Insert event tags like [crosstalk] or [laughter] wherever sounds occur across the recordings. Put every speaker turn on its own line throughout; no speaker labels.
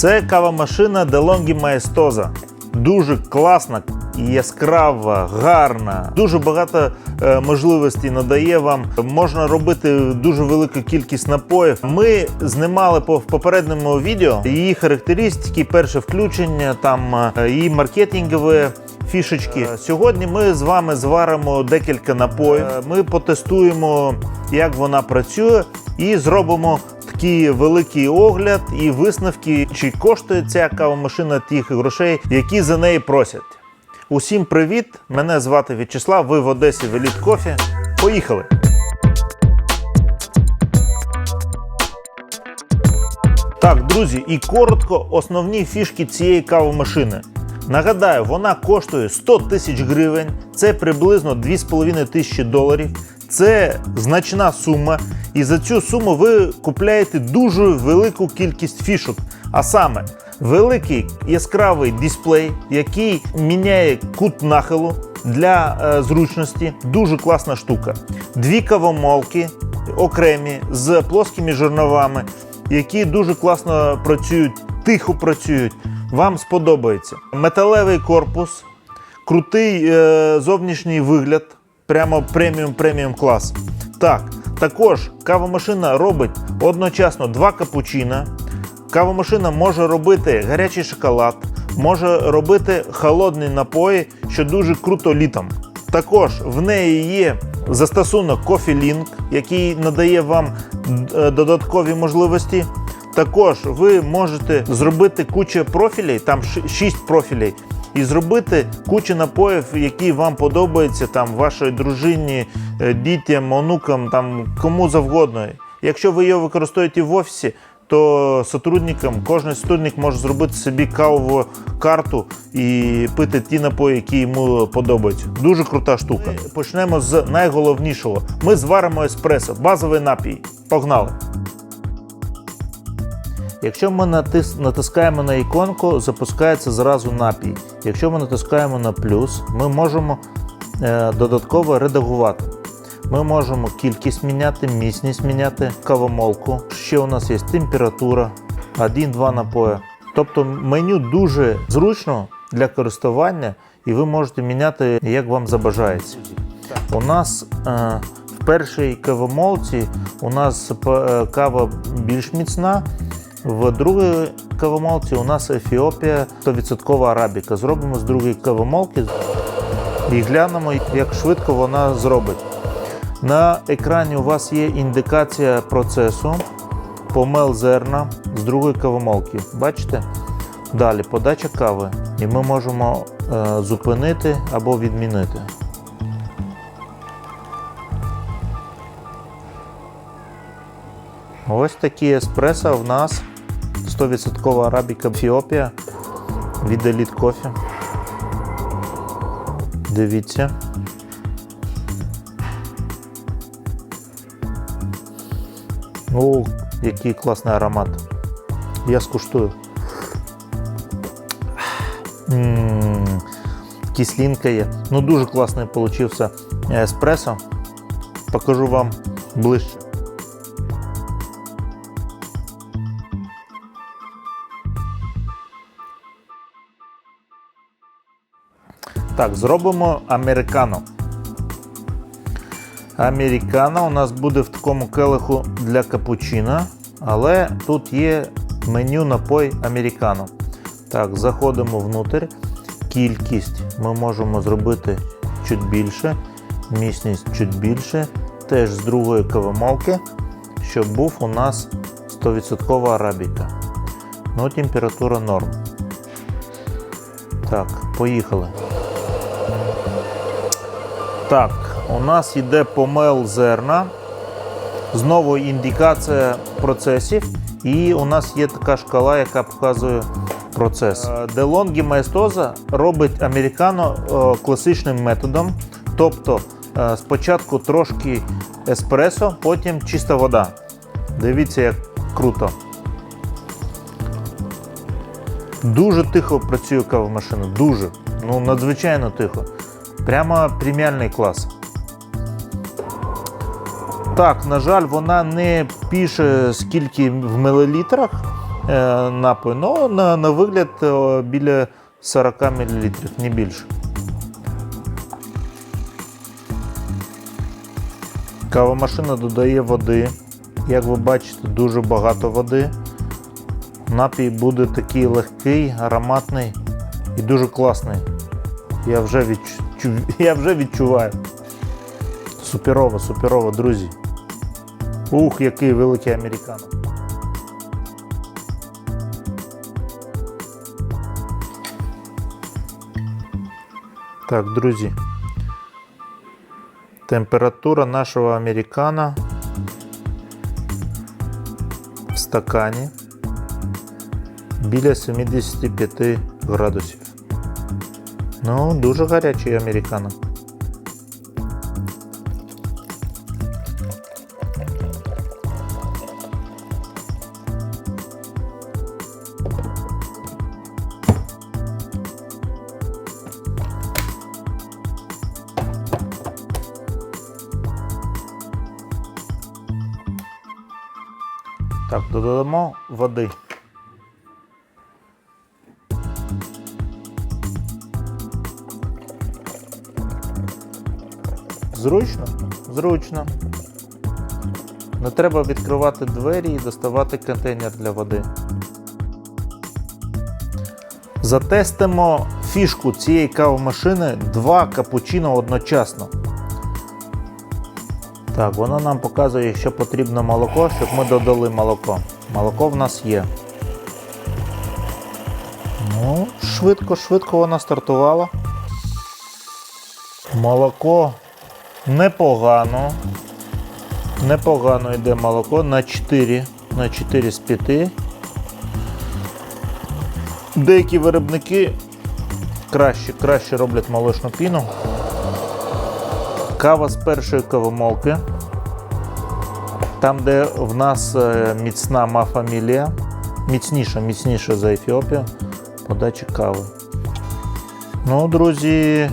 Це кавомашина DeLonghi Maestosa. Дуже класна, яскрава, гарна. Дуже багато е, можливостей надає вам. Можна робити дуже велику кількість напоїв. Ми знімали по попередньому відео її характеристики, перше включення, там е, її маркетингові фішечки. Сьогодні ми з вами зваримо декілька напоїв. Е, Ми потестуємо, як вона працює, і зробимо такий великий огляд і висновки, чи коштує ця кавомашина тих грошей, які за неї просять. Усім привіт! Мене звати В'ячеслав. Ви в Одесі в Еліт Кофі. Поїхали! Так, друзі, і коротко основні фішки цієї кавомашини. Нагадаю, вона коштує 100 тисяч гривень, це приблизно 2,5 тисячі доларів. Це значна сума, і за цю суму ви купляєте дуже велику кількість фішок. А саме великий яскравий дисплей, який міняє кут нахилу для е, зручності. Дуже класна штука. Дві кавомолки окремі з плоскими жерновами, які дуже класно працюють, тихо працюють. Вам сподобається. Металевий корпус, крутий е, зовнішній вигляд, прямо преміум преміум клас. Так, також кавомашина робить одночасно два капучино. Кавомашина може робити гарячий шоколад, може робити холодні напої, що дуже круто літом. Також в неї є застосунок Coffee Link, який надає вам е, додаткові можливості. Також ви можете зробити кучу профілей, там 6 профілей, і зробити кучу напоїв, які вам подобаються, там вашій дружині, е, дітям, онукам, там кому завгодно. Якщо ви його використовуєте в офісі, то сотрудникам, кожен сотрудник може зробити собі кавову карту і пити ті напої, які йому подобаються. Дуже крута штука. Почнемо з найголовнішого. Ми зваримо еспресо, базовий напій. Погнали! Якщо ми натис... натискаємо на іконку, запускається зразу напій. Якщо ми натискаємо на плюс, ми можемо е, додатково редагувати. Ми можемо кількість міняти, міцність міняти, кавомолку. Ще у нас є температура, 1-2 напої. Тобто меню дуже зручно для користування, і ви можете міняти, як вам забажається. У нас е, в першій кавомолці у нас е, кава більш міцна. В другій кавомолці у нас Ефіопія 100% арабіка. Зробимо з другої кавомолки і глянемо, як швидко вона зробить. На екрані у вас є індикація процесу, помел зерна з другої кавомолки. Бачите? Далі подача кави. І ми можемо е, зупинити або відмінити. Ось такі еспресо в нас 100% арабіка Ефіопія від Elite Coffee. Дивіться. О, який класний аромат. Я скуштую. Кислинка є. Ну дуже класний получився еспресо. Покажу вам ближче. Так, зробимо американо. Американо у нас буде в такому келиху для капучино, але тут є меню напой американо. Так, заходимо внутрь. Кількість ми можемо зробити чуть більше, міцність чуть більше. Теж з другої кавомолки, щоб був у нас 100% арабіка. Ну, температура норм. Так, поїхали. Так, у нас йде помел зерна. Знову індикація процесів. І у нас є така шкала, яка показує процес. Е, DeLonghi робить американо е, класичним методом. Тобто е, спочатку трошки еспресо, потім чиста вода. Дивіться, як круто. Дуже тихо працює кавомашина. Дуже. Ну, надзвичайно тихо. Прямо преміальний клас. Так, на жаль, вона не пише скільки в мілілітрах е, напій. Ну, на, на вигляд біля 40 мл, не більше. Кавомашина додає води. Як ви бачите, дуже багато води. Напій буде такий легкий, ароматний і дуже класний. Я вже, відчу... [laughs] Я вже відчуваю. Суперово, суперово, друзі. Ух, який великий американо. Так, друзі. Температура нашого американо в стакані біля 75 градусів. Ну, дуже гарячий американо. Так, додамо води. Зручно? Зручно. Не треба відкривати двері і доставати контейнер для води. Затестимо фішку цієї кавомашини два капучино одночасно. Так, вона нам показує, що потрібно молоко, щоб ми додали молоко. Молоко в нас є. Ну, швидко, швидко вона стартувала. Молоко непогано. Непогано йде молоко на 4, на 4 з 5. Деякі виробники краще, краще роблять молочну піну. Кава з першої кавомолки. Там, де в нас е, міцна мафамілія, міцніша, міцніша за Ефіопію, подачі кави. Ну, друзі,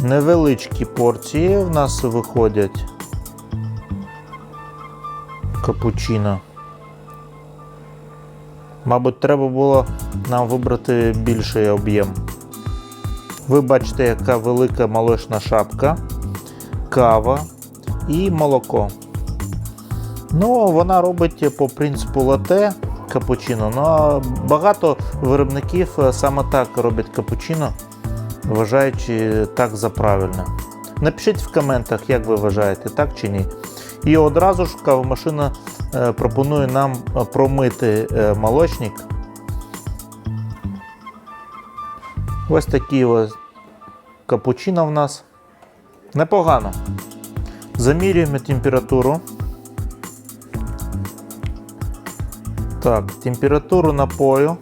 невеличкі порції в нас виходять. Капучино. Мабуть, треба було нам вибрати більший об'єм. Ви бачите, яка велика молочна шапка, кава і молоко. Ну, вона робить по принципу лате капучино. Ну, багато виробників е, саме так роблять капучино, вважаючи так за правильне. Напишіть в коментах, як ви вважаєте, так чи ні. І одразу ж кавомашина е, пропонує нам е, промити е, молочник. Ось такий ось капучино в нас. Непогано. Замірюємо температуру. Так, температуру напою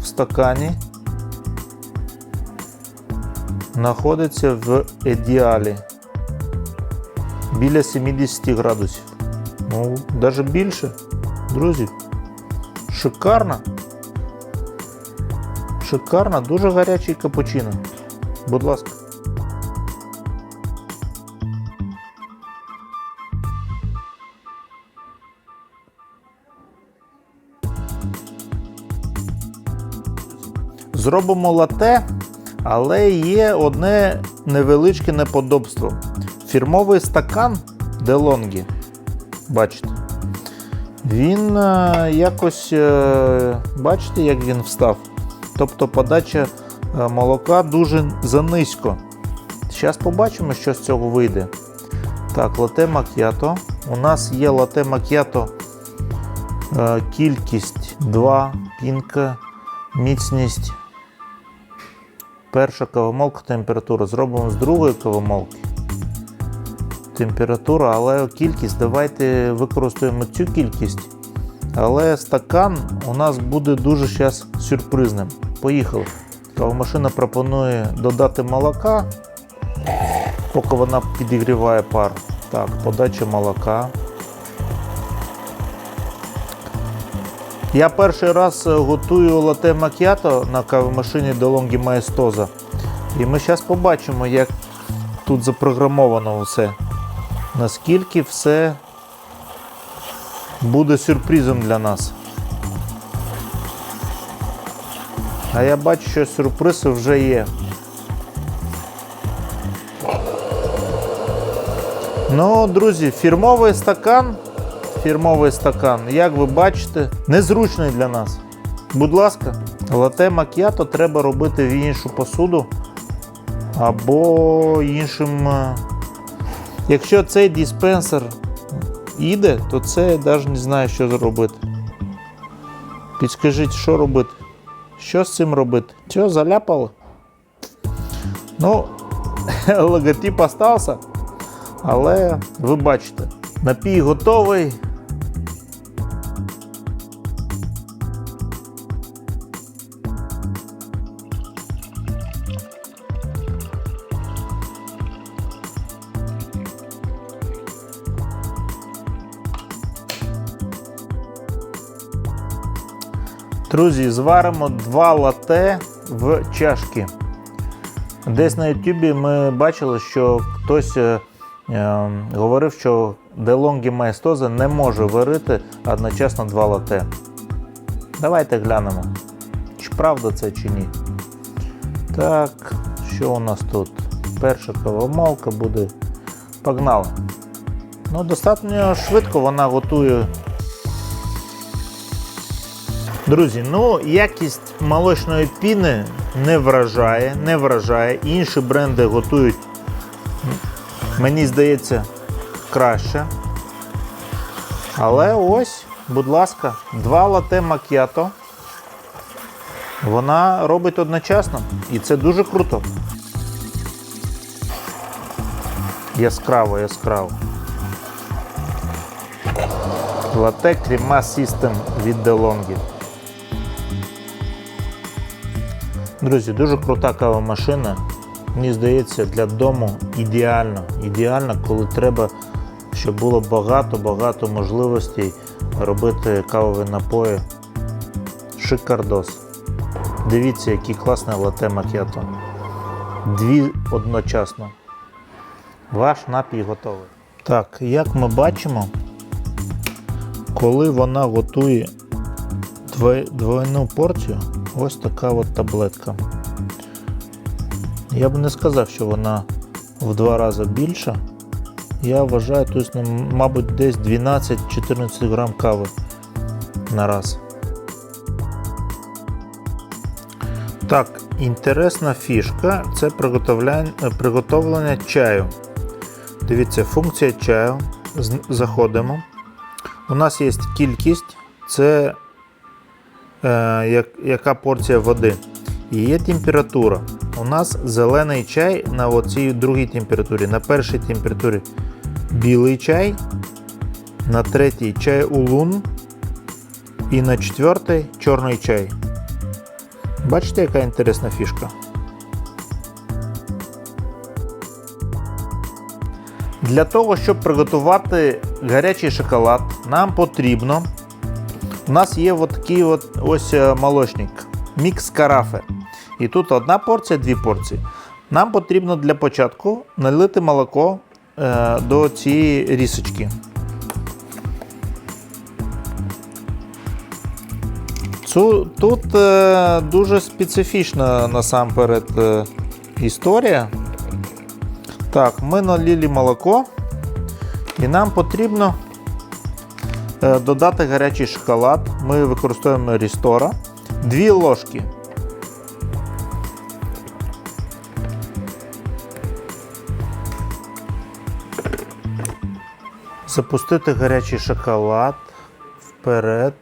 в стакані знаходиться в ідеалі біля 70 градусів. Ну, навіть більше. Друзі, шикарно. Шикарно, дуже гарячий капучино. Будь ласка. Зробимо лате, але є одне невеличке неподобство. Фірмовий стакан DeLonghi, бачите, він е, якось, е, бачите, як він встав. Тобто подача е, молока дуже занизько. Зараз побачимо, що з цього вийде. Так, лате мак'ято. У нас є лате мак'ято кількість 2, пінка, міцність. Перша кавомолка температура. Зробимо з другої кавомолки. Температура, але кількість. Давайте використаємо цю кількість. Але стакан у нас буде дуже зараз сюрпризним. Поїхали. Кавомашина пропонує додати молока, поки вона підігріває пар. Так, подача молока. Я перший раз е, готую лате мак'ято на кавомашині DeLonghi Maestosa. І ми зараз побачимо, як тут запрограмовано все. Наскільки все буде сюрпризом для нас. А я бачу, що сюрприз вже є. Ну, друзі, фірмовий стакан. Фірмовий стакан, як ви бачите, незручний для нас. Будь ласка, лате макіато треба робити в іншу посуду або іншим. е, Якщо цей диспенсер їде, то це я навіть не знаю, що зробити. Підскажіть, що робити? Що з цим робити? Що, заляпало? Ну, [laughs] логотип остався, але ви бачите, напій готовий. Друзі, зваримо два лате в чашки. Десь на Ютубі ми бачили, що хтось е, е, говорив, що DeLonghi Maestosa не може варити одночасно два лате. Давайте глянемо, чи правда це чи ні. Так, що у нас тут? Перша кавомолка буде. Погнали. Ну, достатньо швидко вона готує Друзі, ну якість молочної піни не вражає, не вражає. Інші бренди готують, мені здається, краще. Але ось, будь ласка, два лате макіато. Вона робить одночасно. І це дуже круто. Яскраво, яскраво. Лате Крема System від DeLonghi. Друзі, дуже крута кавомашина. Мені здається, для дому ідеально. Ідеально, коли треба, щоб було багато-багато можливостей робити кавові напої. Шикардос. Дивіться, який класний лате макіато. Дві одночасно. Ваш напій готовий. Так, як ми бачимо, коли вона готує двойну порцію, ось така от таблетка. Я б не сказав, що вона в два рази більша. Я вважаю, ну, мабуть, десь 12-14 грам кави на раз. Так, інтересна фішка це приготовлення чаю. Дивіться, функція чаю. Заходимо. У нас є кількість, це яка порція води. І є температура. У нас зелений чай на оцій другій температурі. На першій температурі білий чай, на третій чай улун і на четвертій чорний чай. Бачите, яка інтересна фішка? Для того, щоб приготувати гарячий шоколад, нам потрібно. У нас є от такий от ось е, молочник, мікс карафе. І тут одна порція, дві порції. Нам потрібно для початку налити молоко е, до цієї рісочки. Цу, тут е, дуже специфічна насамперед е, історія. Так, ми налили молоко, і нам потрібно додати гарячий шоколад. Ми використовуємо Рістора. Дві ложки. Запустити гарячий шоколад вперед.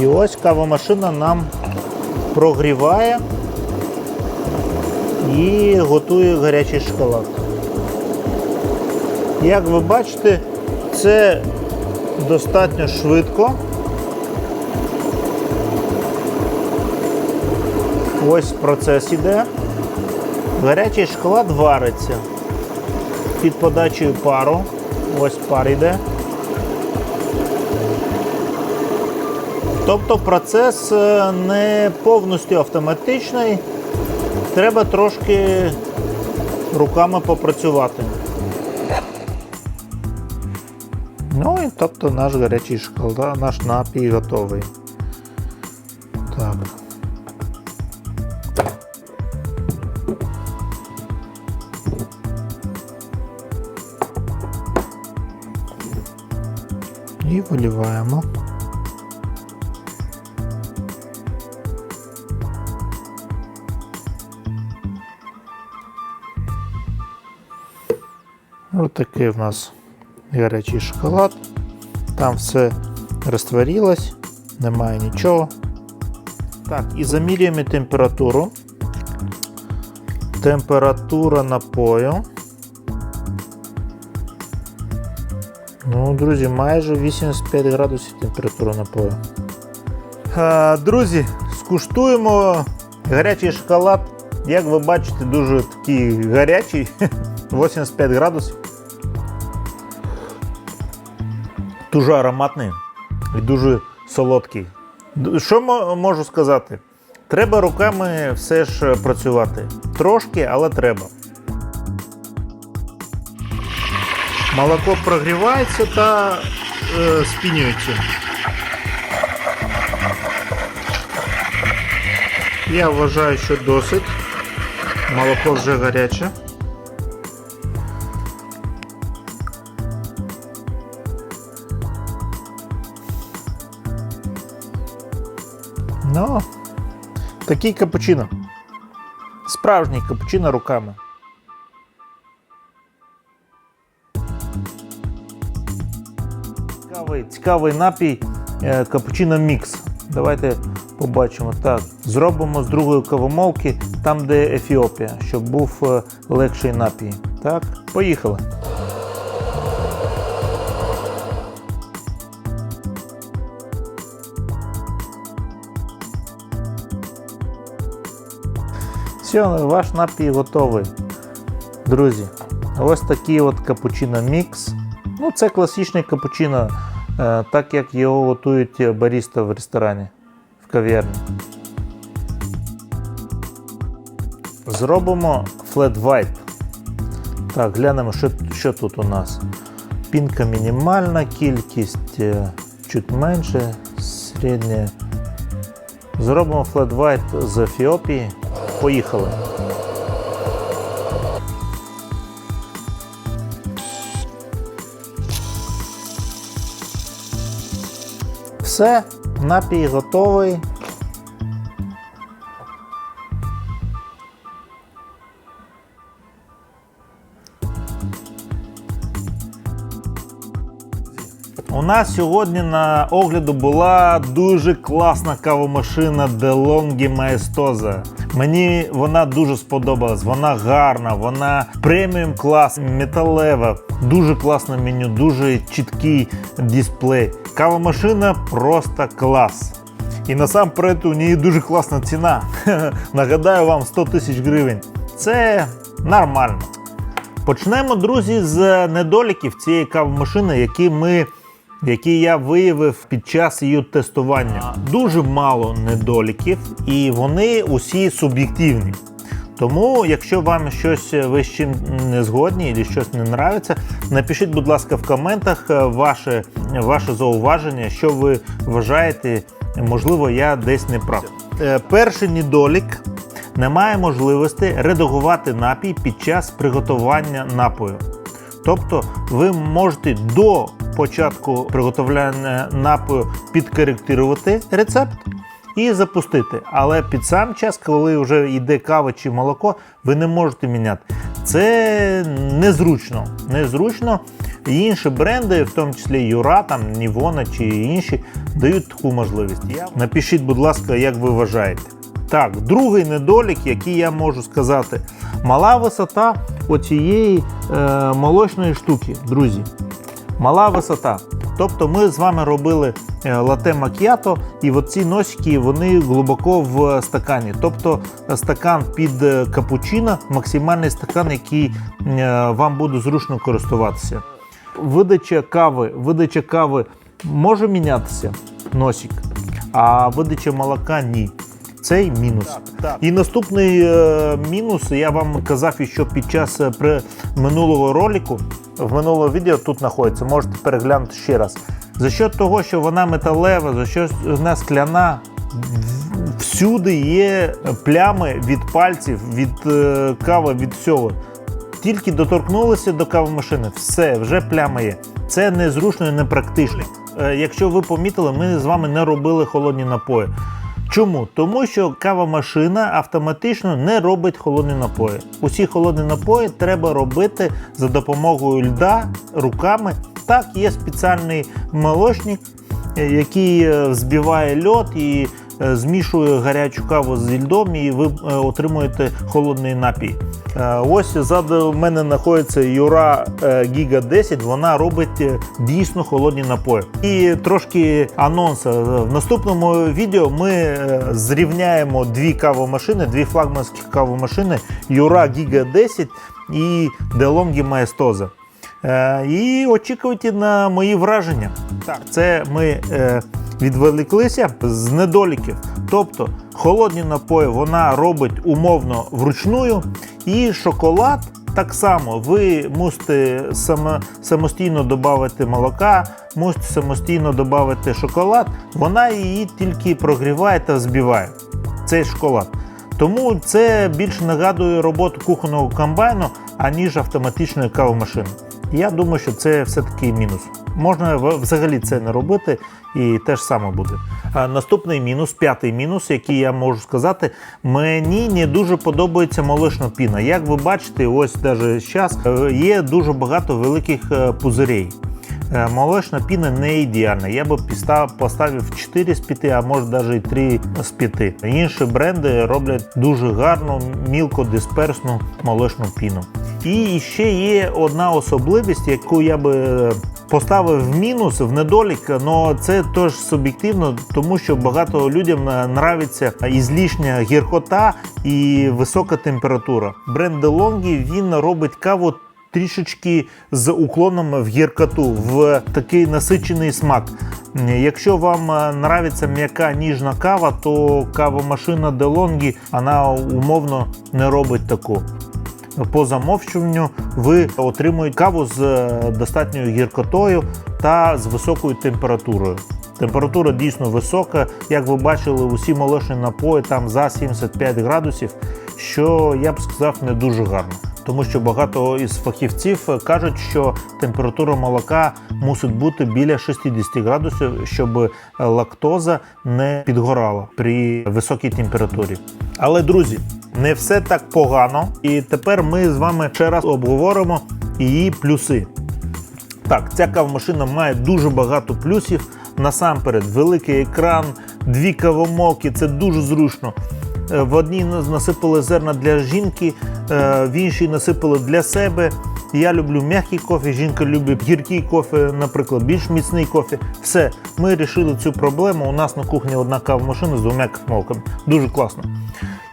І ось кавомашина нам прогріває і готує гарячий шоколад. Як ви бачите, це достатньо швидко. Ось процес іде. Гарячий шоколад вариться під подачею пару. Ось пар йде. Тобто процес е, не повністю автоматичний. Треба трошки руками попрацювати. Ну і тобто наш гарячий шоколад, наш напій готовий. Так. І виливаємо. Ось такий в нас гарячий шоколад. Там все розтворилось, немає нічого. Так, і замірюємо температуру. Температура напою. Ну, друзі, майже 85 градусів температура напою. А, друзі, скуштуємо гарячий шоколад. Як ви бачите, дуже такий гарячий, [laughs] 85 градусів. Дуже ароматний і дуже солодкий. Що можу сказати? Треба руками все ж працювати. Трошки, але треба. Молоко прогрівається та е, спінюється. Я вважаю, що досить. Молоко вже гаряче. Ну, такий капучино. Справжній капучино руками. Цікавий, цікавий напій е, капучино мікс. Давайте побачимо. Так, зробимо з другої кавомолки, там, де Ефіопія, щоб був е, легший напій. Так, поїхали. Все, ваш напій готовий. Друзі, ось такий от капучино мікс. Ну, це класичний капучино, е, так як його готують баріста в ресторані, в кав'ярні. Зробимо flat white. Так, глянемо, що, що тут у нас. Пінка мінімальна, кількість е, чуть менше, середня. Зробимо flat white з Ефіопії. Поїхали. Все, напій готовий. У нас сьогодні на огляду була дуже класна кавомашина DeLonghi Maestosa. Мені вона дуже сподобалась. Вона гарна, вона преміум клас, металева, дуже класне меню, дуже чіткий дисплей. Кавомашина просто клас. І насамперед у неї дуже класна ціна. [laughs] Нагадаю вам 100 тисяч гривень. Це нормально. Почнемо, друзі, з недоліків цієї кавомашини, які ми. Які я виявив під час її тестування. Дуже мало недоліків, і вони усі суб'єктивні. Тому, якщо вам щось е, ви з чим не згодні або щось не нравиться, напишіть, будь ласка, в коментах е, ваше, ваше зауваження, що ви вважаєте, можливо, я десь не прав. Е, Перший недолік немає можливості редагувати напій під час приготування напою. Тобто ви можете до початку приготування напою підкоректувати рецепт і запустити. Але під сам час, коли вже йде кава чи молоко, ви не можете міняти. Це незручно. Незручно. Інші бренди, в тому числі Юра, там, Нівона чи інші, дають таку можливість. Напишіть, будь ласка, як ви вважаєте. Так, другий недолік, який я можу сказати, мала висота оцієї е, молочної штуки, друзі. Мала висота. Тобто ми з вами робили е, лате макіато, і оці носики вони глибоко в стакані. Тобто е, стакан під е, капучино, максимальний стакан, який вам буде зручно користуватися. Видача кави, видача кави може мінятися носик, а видача молока ні. Цей мінус. І наступний мінус, я вам казав, що під час минулого ролику в минулому відео тут знаходиться, можете переглянути ще раз. За що того, що вона металева, за що вона скляна, всюди є плями від пальців, від е, кави, від всього. Тільки доторкнулися до кавомашини, все, вже пляма є. Це незручно і непрактично. Е, Якщо ви помітили, ми з вами не робили холодні напої. Чому? Тому що кавомашина автоматично не робить холодні напої. Усі холодні напої треба робити за допомогою льда руками. Так, є спеціальний молочник, е, який е, збиває льод і е, змішує гарячу каву з льдом, і ви отримуєте холодний напій. Е, Ось ззаду мене знаходиться Юра Гіга 10. Вона робить е, дійсно холодні напої. І трошки анонс. В наступному відео ми е, зрівняємо дві кавомашини, дві флагманські кавомашини Юра Гіга 10 і DeLonghi Maestosa. Е, І очікуйте на мої враження. Так, це ми е, відволіклися з недоліків. Тобто холодні напої вона робить умовно вручную, і шоколад. Так само ви мусите самостійно додати молока, мусите самостійно додати шоколад, вона її тільки прогріває та збиває. Цей шоколад. Тому це більше нагадує роботу кухонного комбайну, аніж автоматичної кавомашини. Я думаю, що це все-таки мінус. Можна взагалі це не робити, і те ж саме буде. А наступний мінус, п'ятий мінус, який я можу сказати, мені не дуже подобається молочна піна. Як ви бачите, ось навіть зараз є дуже багато великих е, пузирей. Е, Молочна піна не ідеальна. Я би поставив 4 з 5, а може навіть і 3 з 5. Інші бренди роблять дуже гарну, мілкодисперсну молочну піну. І ще є одна особливість, яку я би е, поставив в мінус, в недолік, але це теж суб'єктивно, тому що багато людям е, нравиться ізлішня гіркота і висока температура. Бренд DeLonghi, він робить каву трішечки з уклоном в гіркоту, в такий насичений смак. Якщо вам е, нравиться м'яка ніжна кава, то кавомашина DeLonghi, вона умовно не робить таку. По замовчуванню ви отримуєте каву з е, достатньою гіркотою та з високою температурою. Температура дійсно висока. Як ви бачили, усі молочні напої там за 75 градусів, що я б сказав не дуже гарно. Тому що багато із фахівців кажуть, що температура молока мусить бути біля 60 градусів, щоб лактоза не підгорала при високій температурі. Але друзі, не все так погано, і тепер ми з вами ще раз обговоримо її плюси. Так, ця кавомашина має дуже багато плюсів. Насамперед, великий екран, дві кавомолки, це дуже зручно. Е, В одній насипали зерна для жінки, е, в іншій насипали для себе. Я люблю м'який кофе, жінка любить гіркий кофе, наприклад, більш міцний кофе. Все, ми вирішили цю проблему. У нас на кухні одна кавомашина з двома кнопками. Дуже класно.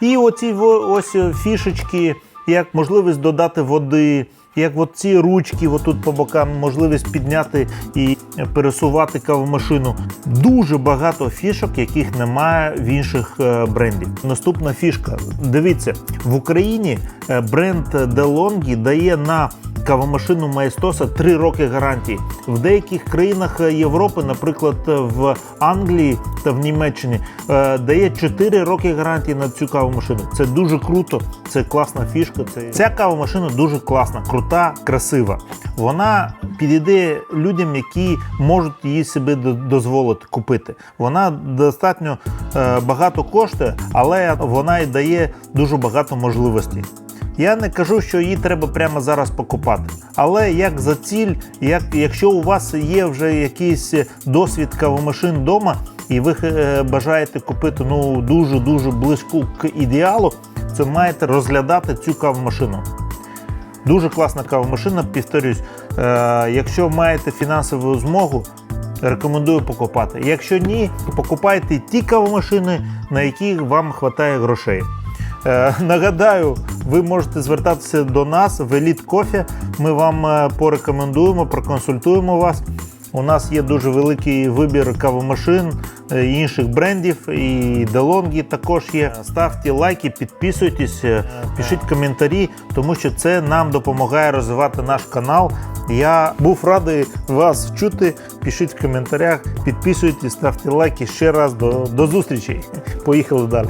І оці ось е, фішечки, як можливість додати води, як от ці ручки, отут по бокам, можливість підняти і пересувати кавомашину. Дуже багато фішок, яких немає в інших е, брендів. Наступна фішка. Дивіться, в Україні е, бренд DeLonghi дає на кавомашину Maestosa 3 роки гарантії. В деяких країнах е, Європи, наприклад, е, в Англії та в Німеччині, е, дає 4 роки гарантії на цю кавомашину. Це дуже круто, це класна фішка. Це... Ця кавомашина дуже класна, крута, красива. Вона підійде людям, які можуть її собі до- дозволити купити. Вона достатньо багато коштує, але вона і дає дуже багато можливостей. Я не кажу, що її треба прямо зараз покупати. Але як за ціль, як, якщо у вас є вже якийсь досвід кавомашин вдома, і ви е, бажаєте купити ну дуже-дуже близьку к ідеалу, то маєте розглядати цю кавомашину. Дуже класна кавомашина, повторюсь. Е, якщо маєте фінансову змогу, рекомендую покупати. Якщо ні, то покупайте ті кавомашини, на які вам вистачає грошей. Е, нагадаю, ви можете звертатися до нас в Elite Coffee. Ми вам е, порекомендуємо, проконсультуємо вас. У нас є дуже великий вибір кавомашин, е, інших брендів, і DeLonghi також є. Ставте лайки, підписуйтесь, пишіть коментарі, тому що це нам допомагає розвивати наш канал. Я був радий вас чути. Пишіть в коментарях, підписуйтесь, ставте лайки ще раз. До, до зустрічі. Поїхали далі.